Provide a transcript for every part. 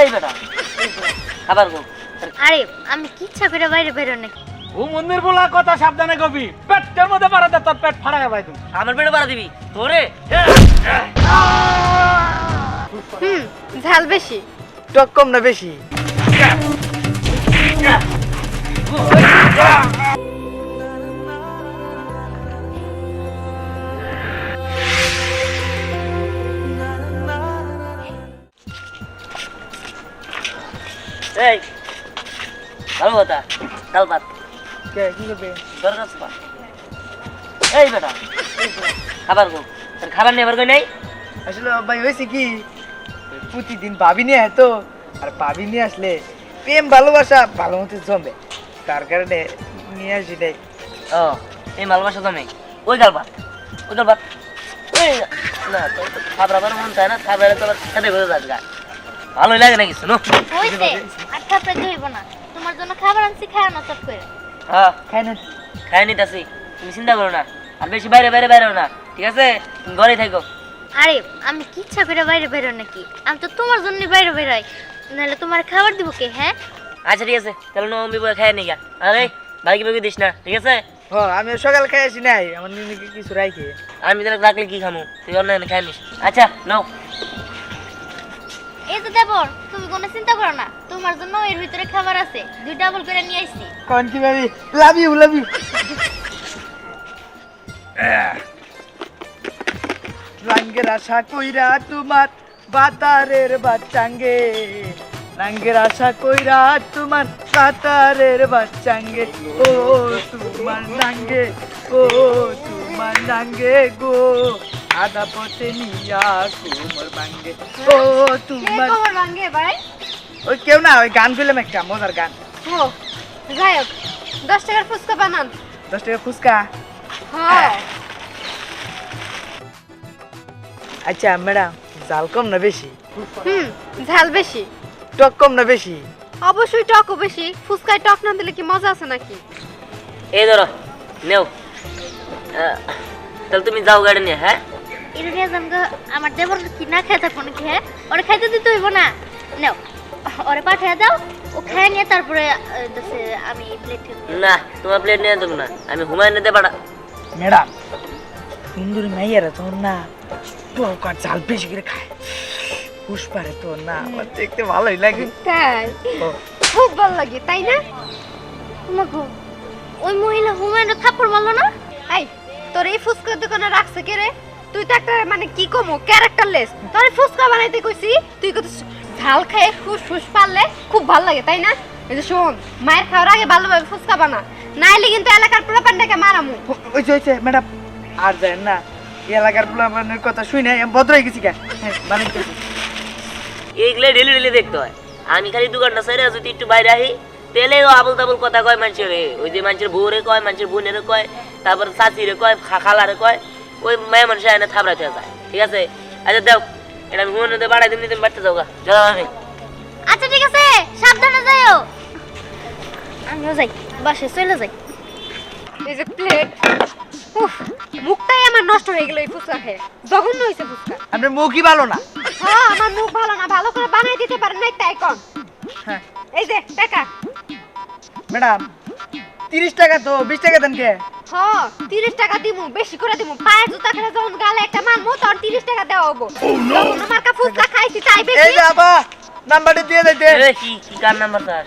এই বেটা খাবার গো। আরে আমি কি ইচ্ছা করে বাইরে বেরো নাকি? ও মন্দির বলা কথা সাবধানে কবি। পেটের মধ্যে পারা দে তোর পেট ফাড়া যাবে তুমি আমার পেটে বাড়া দিবি। তোরে হুম ঝাল বেশি। টক কম না বেশি। এই ভালো কথা ডাল ভাত। কে কি করবে? দরকার এই বেটা খাবার গো তোর খাবার নেবার কই নাই? আসলে ভাই হয়েছে কি? প্রতিদিন ভাবি নিয়ে তো আর ভাবি নিয়ে আসলে প্রেম ভালোবাসা ভালো মতো জমে। তার কারণে নিয়ে আসি নাই। ও এই মালবাসা তো নেই ওই গাল ভাত ওই গাল ভাত। না খাবার আবার মন চায় না খাবারে তো আবার খেতে খেতে যাস গা। ভালোই লাগে না কিছু নো হইছে আর থাপড়ে ধইব না। তোমার জন্য খাবার আনছি খায় না চট করে। হ্যাঁ। খাই না। খাই নিতেছি তুমি চিন্তা করো না আর বেশি বাইরে বাইরে বাইরে না ঠিক আছে? তুমি ঘরে থাকো। আরে আমি কি ইচ্ছা করে বাইরে বেরো নাকি? আমি তো তোমার জন্য বাইরে বেরোই। নাহলে তোমার খাবার দিব কে হ্যাঁ? আচ্ছা ঠিক আছে। তাহলে নবমী বই খাই নিগা। আরে ভাইকে ভাইকে দিস না ঠিক আছে? হ আমি সকাল খাই আসি নাই? আমার নিনিকে কিছু রাখি আমি তাহলে রাখলে কি খামু? তুই অন্য খাই নিস। আচ্ছা নাও। এই তো দেবর, তুমি কোনো চিন্তা করো না। তোমার জন্য এর ভিতরে খাবার আছে। দুই ডাবল করে নিয়ে আসছি। কোন কি আশা কইরা তোমার, বাতারের বাচ্চাঙ্গে। রঙের আশা কইরা তোমার, বাতারের বাচ্চাঙ্গে। ও তোমার নাঙ্গে, ও তোমার নাঙ্গে গো। আদা পথে নিয়া কুমর বাঙ্গে। ও তোমার খবর ভাঙ্গে ভাই? ওই কেউ না ওই গান ফিল্ম একটা মজার গান। ও যাই হোক দশ টাকার ফুচকা বানান। দশ টাকা ফুচকা? হ্যাঁ। আচ্ছা ম্যাডাম জাল কম না বেশি? হুম ঝাল বেশি। টক কম না বেশি? অবশ্যই টকও বেশি ফুচকায় টক না দিলে কি মজা আছে নাকি? এই ধরো নেও। তাহলে তুমি যাও গাড়ি নিয়ে হ্যাঁ? এটা নিয়ে যাম আমার দেবর কি না খেয়ে থাকব নাকি হ্যাঁ ওরে খাইতে দিতে হইব না। নাও ওরে পাঠিয়ে দাও ও খেয়ে নিয়ে তারপরে আমি প্লেট না তোমার প্লেট নিয়ে দেবো না। আমি হুমায়ুন নিতে পারা ম্যাডাম সুন্দরী মাইয়ারা তোর না আর জাল বেশি করে খায়। পুষ্পারে তোর না আমার দেখতে ভালোই লাগে। তাই? খুব ভালো লাগে তাই না? মাগো ওই মহিলা হুমায়ুন থাপ্পড় মারলো না? এই তোর এই ফুচকার দোকানে রাখছে কে রে? তুই তো একটা মানে কি কমো ক্যারেক্টারলেস তোর ফুচকা বানাইতে কইছি তুই কত ঝাল খেয়ে ফুস ফুস পারলে খুব ভালো লাগে তাই না? এই যে শোন মায়ের খাওয়ার আগে ভালোভাবে ফুচকা বানা নাইলে কিন্তু এলাকার পুরো পান্ডাকে মারামু ওইছে ওইছে ম্যাডাম আর যায় না এই এলাকার পোলাপানের কথা শুনে আমি ভদ্র হয়ে গেছি কে? হ্যাঁ বানাইতেছি। এইগুলো ডেলি ডেলি দেখতে হয়। আমি খালি দোকানটা সাইডে যদি একটু বাইরে আহি তেলে আবল তাবল কথা কয় মানুষের ওই যে মানুষের বউরে কয় মানুষের বোনেরে কয় তারপর চাচিরে কয় খা- খালারে কয় ওই মেয়ে মানুষের এনে থাবড়াতে যায়। ঠিক আছে? আচ্ছা দাও। এটা আমি হুমায়ুন বাড়াই দিন তুমি বাড়তে যাও গা। চলো আমি। আচ্ছা ঠিক আছে। সাবধানে যাইও। আমিও যাই। বাসে চলে যাই। এই যে প্লেট উফ মুখটাই আমার নষ্ট হয়ে গেল এই ফুচকা খেয়ে জঘন্য হয়েছে ফুচকা। আপনার মুখই ভালো না। হ্যাঁ আমার মুখ ভালো না। ভালো করে বানাই দিতে পারেন নাই তাই কন। হ্যাঁ। এই যে টাকা ম্যাডাম তিরিশ টাকা তো বিশ টাকা দেন কে? তিরিশ টাকা দিমু বেশি করে দিমু। পায়ে জুতা খেলে যখন গালে একটা মারমু তখন তিরিশ টাকা দেওয়া হব। যখন আমার কা ফুচকা খাইছি তাই এই যে আপা নাম্বারটা দিয়ে দিতে এ, কি কি কার নাম্বার তার?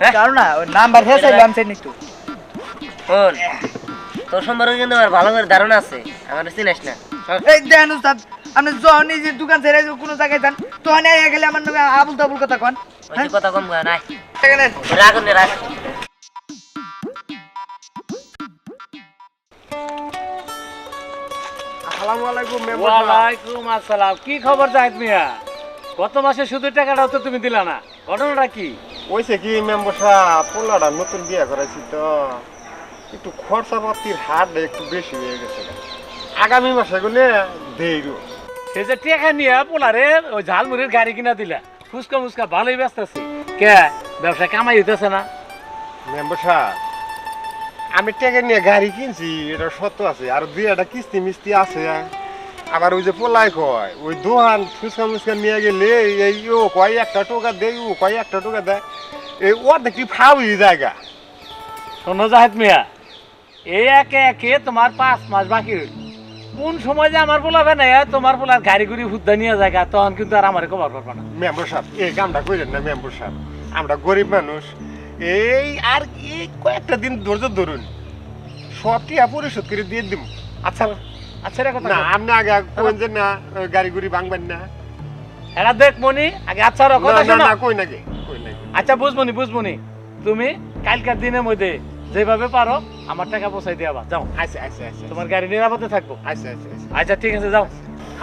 হ্যাঁ? কারণ না ওই নাম্বার তোর সম্পর্কে কিন্তু আমার ভালো করে ধারণা আছে। আমার চিনিস না। এই দেন উস্তাদ আপনি যখন এই যে দোকান ছেড়ে কোনো জায়গায় যান তখন গেলে আমার নামে আবুল তাবুল কথা কন। কথা কম কয় নাই টাকা নেন রাখ। আসসালামু আলাইকুম ওয়ালাইকুম আসসালাম। কি খবর জাহিদ মিয়া? গত মাসে শুধু টাকাটাও তো তুমি দিলা না। ঘটনাটা কি? ওইছে কি মেম্বার সাহেব? পোলাটা নতুন বিয়ে করাইছি তো। একটু খরচাপাতির হার একটু বেশি হয়ে গেছে। আগামী মাসে গুলে দেইরো সে যে টাকা নিয়ে পোলারে ওই ঝালমুড়ির গাড়ি কিনা দিলা। ফুচকা মুচকা ভালোই ব্যস্ত আছে। কে? ব্যবসা কামাই হইতেছে না। মেম্বার সাহেব আমি টেকে নিয়ে গাড়ি কিনছি এটা সত্য আছে। আর দুই একটা কিস্তি মিস্তি আছে। আবার ওই যে পোলাই কয় ওই দোহান ফুচকা মুচকা নিয়ে গেলে এই ও কয় একটা টোকা দেয় ও কয় একটা টোকা দেয় এই ওর দেখি ফাউই জায়গা শোনো জাহেদ মিয়া এই একে একে তোমার পাঁচ মাস বাকি রইল। কোন সময় যে আমার পোলাবে না তোমার পোলার গাড়ি গুড়ি হুদ্দা নিয়ে জায়গা তখন কিন্তু আর আমার খবর পারবে না। মেম্বার সাহেব এই কামটা করেন না মেম্বার সাহেব। আমরা গরিব মানুষ এই আর এই কয়েকটা দিন ধৈর্য ধরুন। সব টিয়া পরিশোধ করে দিয়ে দিব আচ্ছা আচ্ছা রে কথা না আপনি আগে কোন যে না গাড়ি গুড়ি ভাঙবেন না। এরা দেখ মনি আগে আচ্ছা র না, কথা না শোনো। না কই নাকি কই নাকি আচ্ছা বুঝবনি বুঝবনি তুমি কালকার দিনের মধ্যে যেভাবে পারো আমার টাকা পৌঁছাই দেওয়া যাও। আচ্ছা আচ্ছা আচ্ছা তোমার গাড়ি নিরাপদে থাকব। আচ্ছা আচ্ছা আচ্ছা। আচ্ছা ঠিক আছে যাও।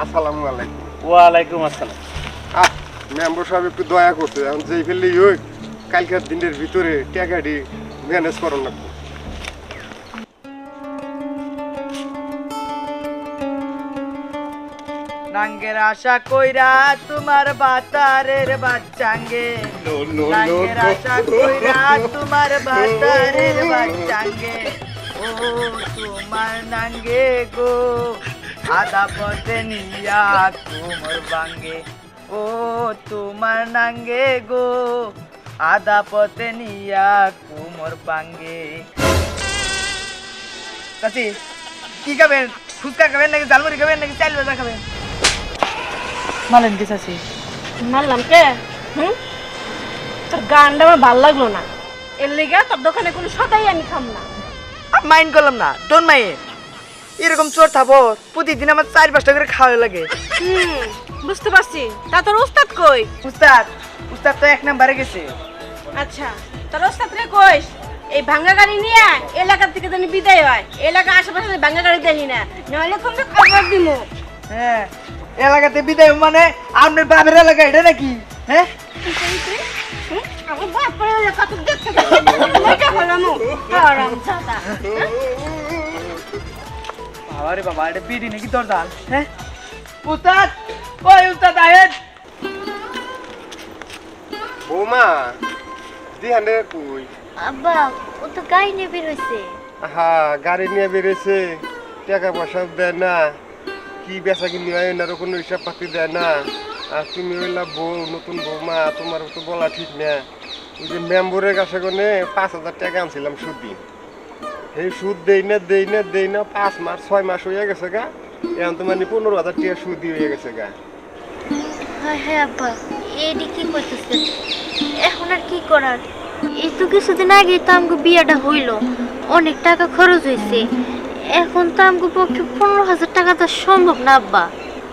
আসসালামু আলাইকুম। ওয়ালাইকুম আসসালাম। আহ মেম্বার সাহেব একটু দয়া করতে এখন যেই ফেললেই হোক কালকার দিনের ভিতরে টাকাটি ম্যানেজ করার লাগবে। নাঙ্গের আশা কইরা তোমার বাতারের বাচ্চাঙ্গে। নাঙ্গের আশা কইরা তোমার বাতারের বাচ্চাঙ্গে। ও তোমার নাঙ্গে গো আদা পথে নিয়া কুমোর বাঙ্গে। ও তোমার নাঙ্গে গো আদা পথে নিয়া কুমোর বাঙ্গে চাচি কি খাবেন? ফুচকা খাবেন নাকি ঝালমুড়ি খাবেন নাকি চাল ভাজা খাবেন? মালেন কি চাচি? মারলাম কে? হুম? তোর গানটা আমার ভালো লাগল না। এর লেগে তোর দোকানে কোনো সদাই আমি খাম না। মাইন্ড করলাম না ডোন্ট মাইন্ড এরকম চোর থাপো প্রতিদিন আমার চার পাঁচটা করে খাওয়া লাগে। হুম বুঝতে পারছি। তা তোর ওস্তাদ কই? উস্তাদ উস্তাদ তো এক নাম্বারে গেছে। আচ্ছা তোর ওস্তাদ কইস এই ভাঙ্গা গাড়ি নিয়ে এলাকা থেকে যেন বিদায় হয় এলাকা আশেপাশে ভাঙ্গা গাড়ি দেখি না নইলে কিন্তু খবর দিমু হ্যাঁ এলাকাতে বিদায় মানে আপনার বাপের এলাকা এটা নাকি? হ্যাঁ? আমার এলাকা তো দেখতে বাবা রে বাবা এটা বিড়ি নাকি হ্যাঁ? উস্তাদ ওই উস্তাদ আহেন বৌমা দিহানে কই? আব্বা ও তো গাড়ি নিয়ে বের হয়েছে হ্যাঁ গাড়ি নিয়ে বেরিয়েছে টাকা পয়সা দেয় না। কি বেচা কিনি হয় এনারও কোনো হিসাব পাতি দেয় না। আর তুমি হইলা বউ নতুন বৌমা তোমার তো বলা ঠিক না। ওই যে মেম্বরের কাছে কোনে পাঁচ হাজার টাকা আনছিলাম সুদ সুদি সেই সুদ দেই না দেই না দেই না পাঁচ মাস ছয় মাস হয়ে গেছে গা। এখন তো মানে পনেরো হাজার টাকা সুদি হয়ে গেছে গা। হ্যাঁ হ্যাঁ আব্বা এডি কি করতেছে? এখন আর কি করার? এই তো কিছুদিন আগে তো আমগো বিয়েটা হইল অনেক টাকা খরচ হয়েছে এখন তো আমগো পক্ষে পনেরো হাজার টাকা তো সম্ভব না আব্বা।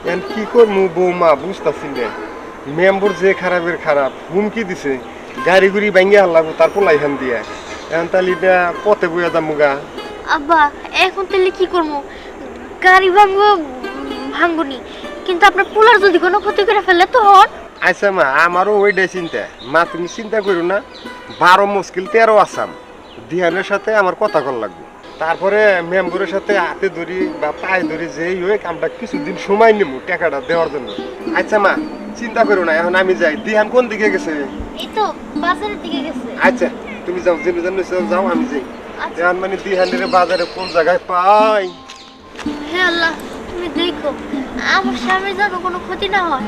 এখন কি করব বৌমা বুঝতেছি না। মেম্বর যে খারাপের খারাপ হুমকি দিছে গাড়ি গুড়ি ভাঙ্গে হারলাবো তার পোলাই দিয়া। এখন তাহলে এটা পথে বইয়া যাব গা। আব্বা এখন তাহলে কি করব গাড়ি ভাঙবো ভাঙবনি কিন্তু আপনার পোলার যদি কোনো ক্ষতি করে ফেলে তো হন। আচ্ছা মা আমারও ওইটাই চিন্তা। মা তুমি চিন্তা করো না। বারো মুশকিল তেরো আসাম। দিহানের সাথে আমার কথা কর লাগবে। তারপরে মেম্বরের সাথে হাতে ধরি বা পায়ে ধরি যেই হোক আমরা কিছুদিন সময় নেব টাকাটা দেওয়ার জন্য। আচ্ছা মা চিন্তা করো না এখন আমি যাই। দিহান কোন দিকে গেছে? এই তো বাজারের দিকে গেছে। আচ্ছা তুমি যাও জেনে জানো যাও আমি যাই। আচ্ছা। এখন মানে দিহানের বাজারে কোন জায়গায় পাই? হে আল্লাহ তুমি দেখো। আমার স্বামীর যেন কোনো ক্ষতি না হয়।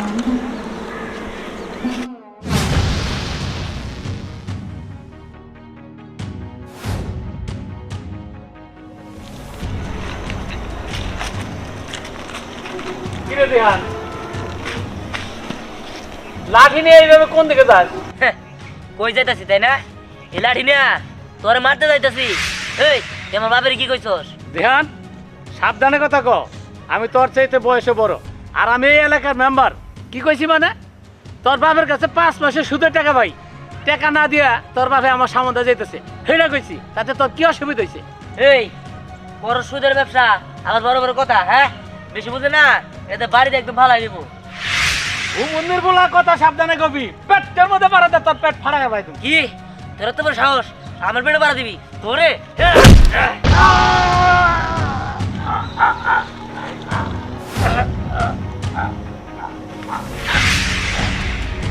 কিরে দিহান লাঠি নিয়ে এইভাবে কোন দিকে যাস? কই যাইতাছি তাই না? এ লাঠি না তোরে মারতে যাইতাছি। এই তুই আমার বাপের কি কইছস? সাবধানে কথা ক। আমি তোর চাইতে বয়সে বড়। আর আমি এই এলাকার মেম্বার কি কইছি মানে? তোর বাপের কাছে পাঁচ মাসে সুদের টাকা ভাই। টাকা না দিয়া তোর বাপে আমার সামনে যাইতেছে। সেটা কইছি তাতে তোর কি অসুবিধা হয়েছে এই বড় সুদের ব্যবসা আমার বড় বড় কথা হ্যাঁ? বেশি বুঝে না এতে বাড়িতে একদম ভালো দিব ও মন্দির বলা কথা সাবধানে কবি। পেটের মধ্যে পারাতে তোর পেট ফাড়া ভাই তুমি। কি? তোর তো বড় সাহস আমার পেটে বাড়া দিবি। তোরে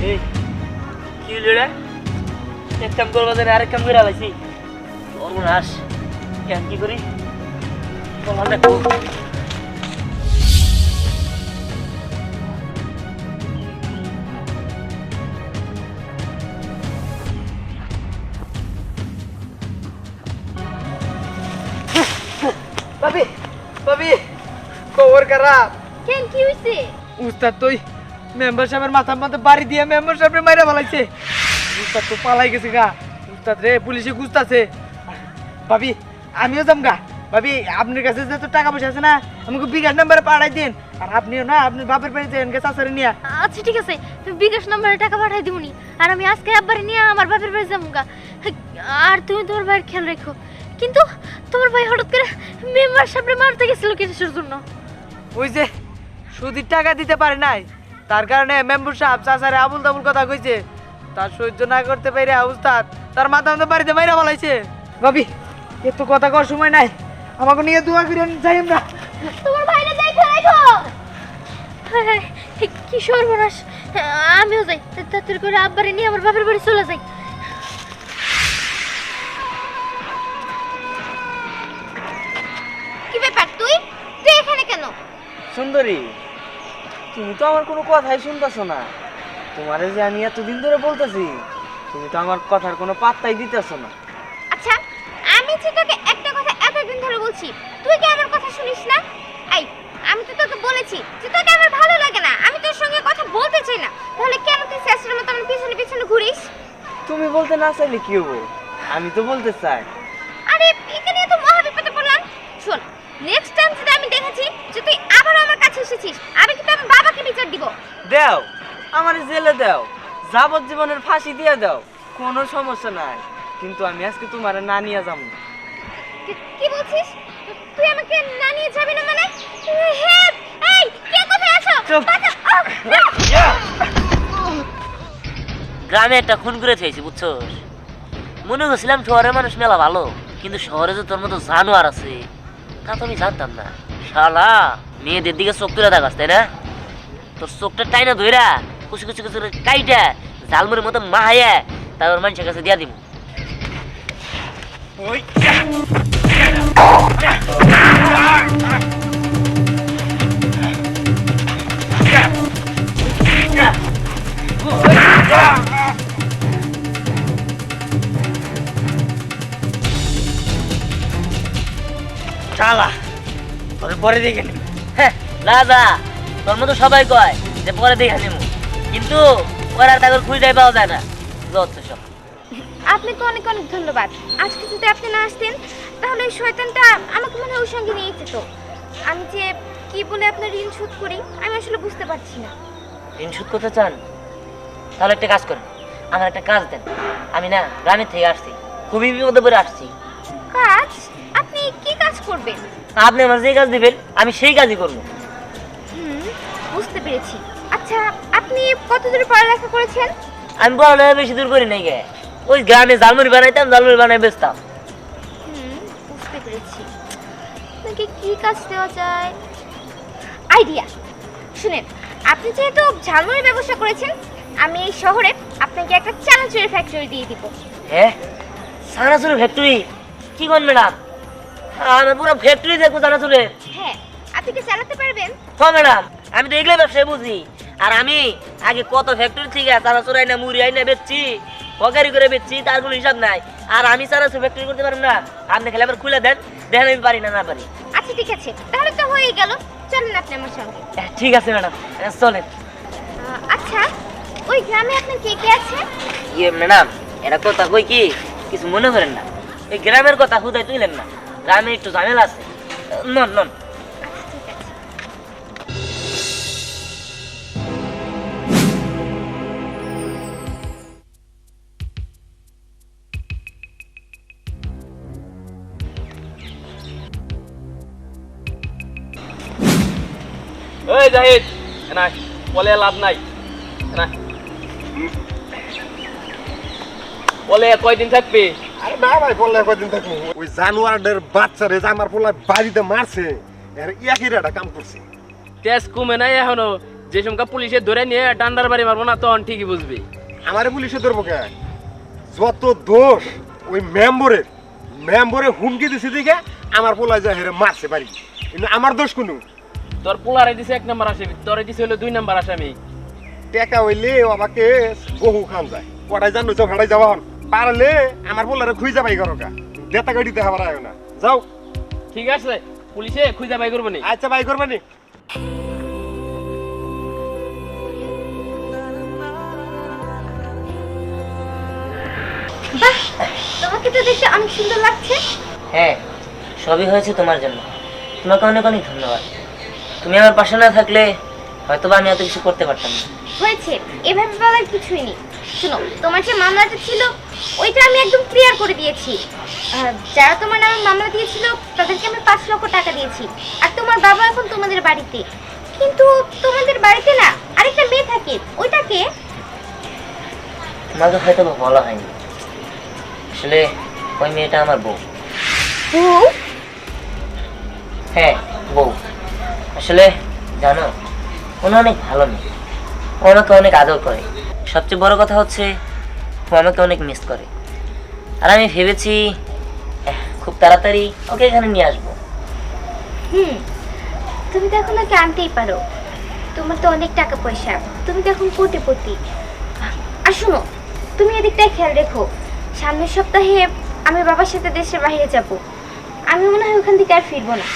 কি হইল রে? এক কাম কাম করে আলাইছি সর্বনাশ। কেন কি করি? চলান দেখো। খবর খারাপ। কেন কি হইছে? উস্তাদ তুই মেম্বার সাহেবের মাথার মধ্যে বাড়ি দিয়ে মেম্বার সাহেবের মাইরা ফেলাইছে। উস্তাদ তো পালাই গেছে গা। উস্তাদ রে পুলিশে গুস্তাছে ভাবি আমিও যাম গা। ভাবি আপনার কাছে যেহেতু টাকা পয়সা আছে না আমাকে বিকাশ নাম্বারে পাঠাই দিন। আর আপনিও না আপনার বাপের বাড়িতে এনকে চাচারে নিয়ে। আচ্ছা ঠিক আছে। তুমি বিকাশ নম্বরে টাকা পাঠাই দিবনি আর আমি আজকে আব্বারে নিয়ে আমার বাপের বাড়ি যাব গা। আর তুমি তোমার ভাইয়ের খেয়াল রেখো। কিন্তু তোমার ভাই হঠাৎ করে মেম্বার সামনে মারতে গেছিল কিসের জন্য? ওই যে সুদির টাকা দিতে পারে নাই। তার কারণে মেম্বার সাহেব চাচারে আবুল তাবুল কথা কইছে। তার সহ্য না করতে পেরে উস্তাদ তার মাথা মতো বাড়িতে বাইরে বলাইছে ভাবি এত কথা কর সময় নাই। আমাকে নিয়ে দোয়া করে যাই আমরা। তোমার ভাইরে দেখে রেখো। কি সর্বনাশ। আমিও যাই তাড়াতাড়ি করে আব্বারে নিয়ে আমার বাপের বাড়ি চলে যাই। কি ব্যাপার তুই? তুই এখানে কেন? সুন্দরী তুমি তো আমার কোনো কথাই শুনতেছো না। তোমারে যে আমি এতদিন ধরে বলতেছি তুমি তো আমার কথার কোনো পাত্তাই দিতেছো না। আচ্ছা আমি যে তোকে একটা কথা এতদিন ধরে বলছি তুই কি আমার কথা শুনিস না? এই আমি তো তোকে বলেছি যে তোকে আমার ভালো লাগে না আমি তোর সঙ্গে কথা বলতে চাই না। তাহলে কেন তুই শেষের মতো আমার পিছনে পিছনে ঘুরিস? তুমি বলতে না চাইলে কি হব? আমি তো বলতে চাই। আরে এখানে তো মহা বিপদে পড়লাম। শোন নেক্সট টাইম যদি আমি দেখেছি যে তুই আবার আমার কাছে এসেছিস আমি আমার বাবাকে বিচার দিব। দাও আমার জেলে দাও যাবজ্জীবনের ফাঁসি দিয়ে দাও কোনো সমস্যা নাই। কিন্তু আমি আজকে তোমার না নিয়ে যাব। কি- বলছিস? তুই আমাকে না নিয়ে যাবি না মানে? হেল্প এই কে কোথায় আছো! গ্রামে একটা খুন করে থেয়েছি বুঝছ? মনে করছিলাম শহরের মানুষ মেলা ভালো কিন্তু শহরে যে তোর মতো জানোয়ার আছে তা তো আমি জানতাম না। শালা মেয়েদের দিকে চোখ তুলে দেখাস তাই না? তোর চোখটা টাইনা ধইরা কুচি কুচি কুচি কাইটা জালমুরের মতো মাহাইয়া তারপর মানুষের কাছে দিয়া দিব চালা তোর পরে দেখে নিবি। হ্যাঁ দাদা তোর মতো সবাই কয় যে পরে দেখে নেব কিন্তু পরে আর তাকে খুঁজে পাওয়া যায় না। যত সব। আপনাকে অনেক অনেক ধন্যবাদ। আজকে যদি আপনি না আসতেন তাহলে ওই শয়তানটা আমাকে মনে হয় ওর সঙ্গে নিয়ে যেত। আমি যে কি বলে আপনার ঋণ শোধ করি আমি আসলে বুঝতে পারছি না। ঋণ শোধ করতে চান? তাহলে একটা কাজ করেন। আমার একটা কাজ দেন। আমি না গ্রামের থেকে আসছি। খুবই বিপদে পড়ে আসছি। কাজ? আপনি কি কাজ করবেন? আপনি আমার যে কাজ দিবেন আমি সেই কাজই করব। পেরেছি আচ্ছা আপনি কত দূর পড়ালেখা করেছেন? আমি পড়ালেখা বেশি দূর করি নাই গে। ওই গ্রামে জালমুড়ি বানাইতাম জালমুড়ি বানাই বেচতাম। হুম বুঝতে পেরেছি। আপনাকে কি কাজ দেওয়া যায়? আইডিয়া। শুনেন আপনি যেহেতু ঝালমুড়ি ব্যবসা করেছেন আমি এই শহরে আপনাকে একটা চানাচুরের ফ্যাক্টরি দিয়ে দিব। হ্যাঁ? সানাচুরের ফ্যাক্টরি কি করেন ম্যাডাম আমি পুরো ফ্যাক্টরি দেখব সানাচুরের হ্যাঁ আপনি কি চালাতে পারবেন? হ্যাঁ ম্যাডাম আমি তো এগুলো ব্যবসায় বুঝি। আর আমি আগে কত ফ্যাক্টরি থেকে চানাচুর আইনা মুড়ি আইনা বেচছি হকারি করে বেচছি তার কোনো হিসাব নাই। আর আমি চানাচুর ফ্যাক্টরি করতে পারব না। আপনি খেলে আবার খুলে দেন দেখেন আমি পারি না না পারি। আচ্ছা ঠিক আছে। তাহলে তো হয়ে গেল। চলেন আপনি আমার সঙ্গে। ঠিক আছে ম্যাডাম। চলেন। আচ্ছা ওই গ্রামে আপনার কে কে আছে? ইয়ে ম্যাডাম এটা কথা কই কি? কিছু মনে করেন না। এই গ্রামের কথা হুদায় তুইলেন না। গ্রামে একটু ঝামেলা আছে। নন নন। না বলে লাভ নাই না বলে কয়দিন থাকবি? আরে না ভাই বললে কদিন থাকব? ওই জানোয়ারদের বাচ্চারে যে আমার পোলা বাড়িতে মারছে এর রেটা কাম করছে। তেজ কমে নাই এখনও। যে সময় পুলিশে ধরে নিয়ে ডান্ডার বাড়ি মারবো না তখন ঠিকই বুঝবি। আমারে পুলিশে ধরবো কে? যত দোষ ওই মেম্বরের মেম্বরে হুমকি দিছে দিকে আমার পোলা যা হেরে মারছে বাড়ি। কিন্তু আমার দোষ কোনো? তোর পোলারে দিছে এক নম্বর আসামি তোরে দিছে হলো দুই নম্বর আসামি। টেকা হইলে আমাকে বহু খান যায়। কটাই জানো তো ভাড়াই যাওয়া হন। পারলে আমার পোলারে খুঁজে যাবাই করো কা দেতা গাড়িতে হাবার আয় না। যাও। ঠিক আছে পুলিশে খুঁজে বাই করব নি। আচ্ছা বাই করবানি বাহ তোমাকে তো দেখতে অনেক সুন্দর লাগছে। হ্যাঁ সবই হয়েছে তোমার জন্য। তোমাকে অনেক অনেক ধন্যবাদ। তুমি আমার পাশে না থাকলে হয়তো আমি এত কিছু করতে পারতাম না। হয়েছে এভাবে বলার কিছুই নেই। শোনো তোমার যে মামলাটা ছিল ওইটা আমি একদম ক্লিয়ার করে দিয়েছি। আহ, যারা তোমার নামে মামলা দিয়েছিল তাদেরকে আমি পাঁচ লক্ষ টাকা দিয়েছি। আর তোমার বাবা এখন তোমাদের বাড়িতে। কিন্তু তোমাদের বাড়িতে না আরেকটা মেয়ে থাকে ওইটাকে তোমাকে হয়তো বা বলা হয়নি। আসলে ওই মেয়েটা আমার বউ। বউ? হ্যাঁ বউ। আসলে জানো, উনি অনেক ভালো মেয়ে। ও আমাকে অনেক আদর করে। সবচেয়ে বড় কথা হচ্ছে, ও আমাকে অনেক মিস করে। আর আমি ভেবেছি খুব তাড়াতাড়ি ওকে এখানে নিয়ে আসব। হুম, তুমি তো এখন ওকে আনতেই পারো। তোমার তো অনেক টাকা পয়সা। তুমি তো এখন কোটিপতি। আর শোনো, তুমি এদিকটায় খেয়াল রেখো। সামনের সপ্তাহে আমি বাবার সাথে দেশের বাইরে যাব। আমি মনে হয় ওখান থেকে আর ফিরবো না।